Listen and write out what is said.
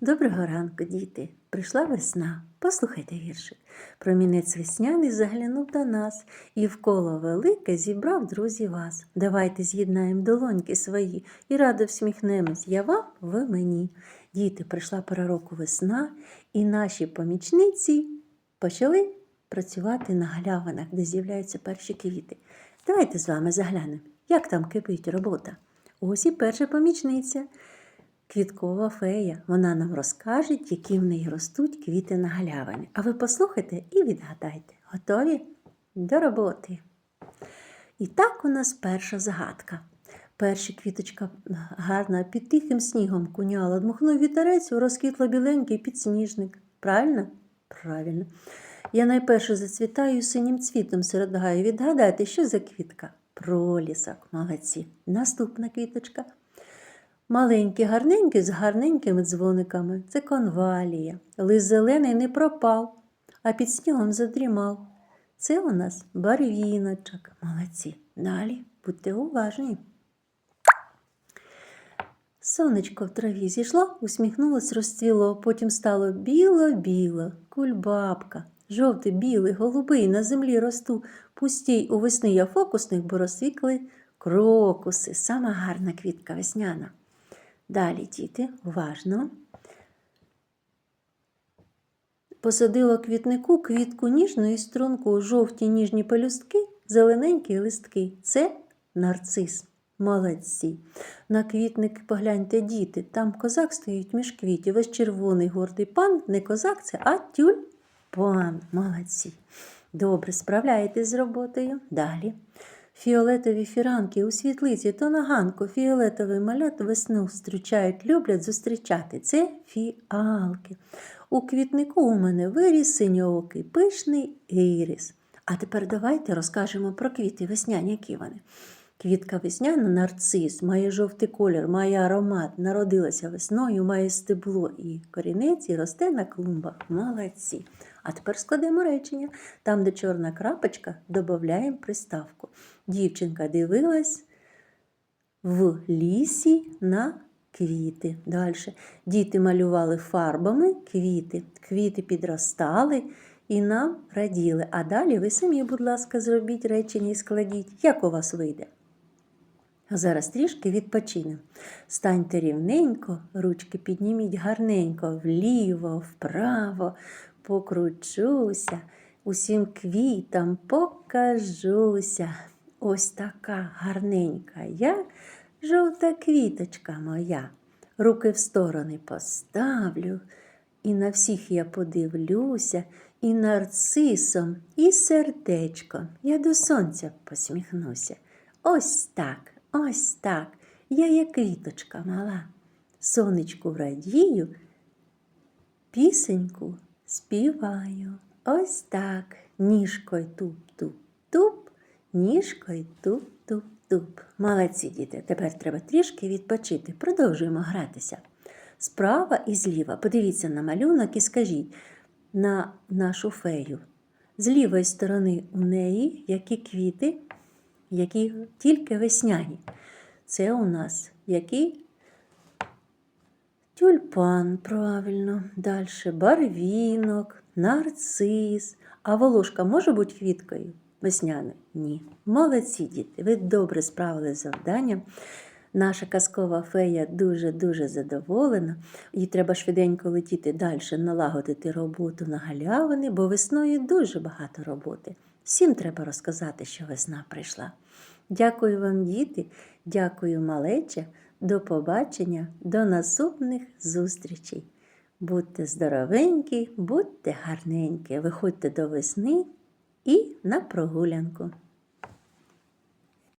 Доброго ранку, діти! Прийшла весна. Послухайте віршик. Промінець весняний заглянув до нас і в коло велике зібрав друзі вас. Давайте з'єднаємо долоньки свої і радо всміхнемось. Я вам, ви мені. Діти, прийшла пора року весна, і наші помічниці почали працювати на галявинах, де з'являються перші квіти. Давайте з вами заглянемо, як там кипить робота. Ось і перша помічниця. Квіткова фея. Вона нам розкаже, які в неї ростуть квіти на галявині. А ви послухайте і відгадайте. Готові? До роботи. І так у нас перша загадка. Перша квіточка гарна під тихим снігом куняла, дмухнув вітерець, розквітла біленький підсніжник. Правильно? Правильно. Я найперше зацвітаю синім цвітом серед гаю. Відгадайте, що за квітка? Пролісок. Молодці. Наступна квіточка. Маленький, гарненький з гарненькими дзвониками. Це конвалія. Лист зелений не пропав, а під снігом задрімав. Це у нас барвіночок. Молодці. Далі будьте уважні. Сонечко в траві зійшло, усміхнулось, розцвіло, потім стало біло-біло, кульбабка. Жовтий, білий, голубий на землі росту. Пустій у весни я фокусник, бо розсвікли крокуси. Сама гарна квітка весняна. Далі, діти, уважно. Посадила квітнику квітку ніжну і струнку, жовті ніжні пелюстки, зелененькі листки. Це нарцис. Молодці. На квітник погляньте, діти, там козак стоїть між квітів. Весь червоний гордий пан, не козак це, а тюльпан. Молодці. Добре, справляєтесь з роботою. Далі. Фіолетові фіранки у світлиці то на ганку фіолетовий малят весну зустрічають, люблять зустрічати. Це фіалки. У квітнику у мене виріс синьоокий, пишний ірис. А тепер давайте розкажемо про квіти весняні, які вони. Квітка весняна нарцис, має жовтий колір, має аромат, народилася весною, має стебло і корінець і росте на клумбах. Молодці. А тепер складемо речення. Там, де чорна крапочка, додаємо приставку. Дівчинка дивилась в лісі на квіти. Далі. Діти малювали фарбами квіти. Квіти підростали і нам раділи. А далі ви самі, будь ласка, зробіть речення і складіть, як у вас вийде. А зараз трішки відпочинемо. Станьте рівненько, ручки підніміть гарненько, вліво, вправо, покручуся, усім квітам покажуся. Ось така гарненька я, жовта квіточка моя. Руки в сторони поставлю, і на всіх я подивлюся, і нарцисом, і сердечком. Я до сонця посміхнуся. Ось так, ось так. Я є квіточка мала. Сонечку радію, пісеньку співаю. Ось так. Ніжкою туп-туп-туп, ніжкою туп-туп-туп. Молодці діти, тепер треба трішки відпочити. Продовжуємо гратися. Справа і зліва. Подивіться на малюнок і скажіть на нашу фею. З лівої сторони у неї які квіти, які тільки весняні. Це у нас який Тюльпан, правильно. Далі барвінок, нарцис. А волошка може бути квіткою? Весняною? Ні. Молодці діти, ви добре справили з завданням. Наша казкова фея дуже-дуже задоволена. Їй треба швиденько летіти далі, налагодити роботу на галявини, бо весною дуже багато роботи. Всім треба розказати, що весна прийшла. Дякую вам, діти, дякую, малеча. До побачення, до наступних зустрічей. Будьте здоровенькі, будьте гарненькі, виходьте до весни і на прогулянку.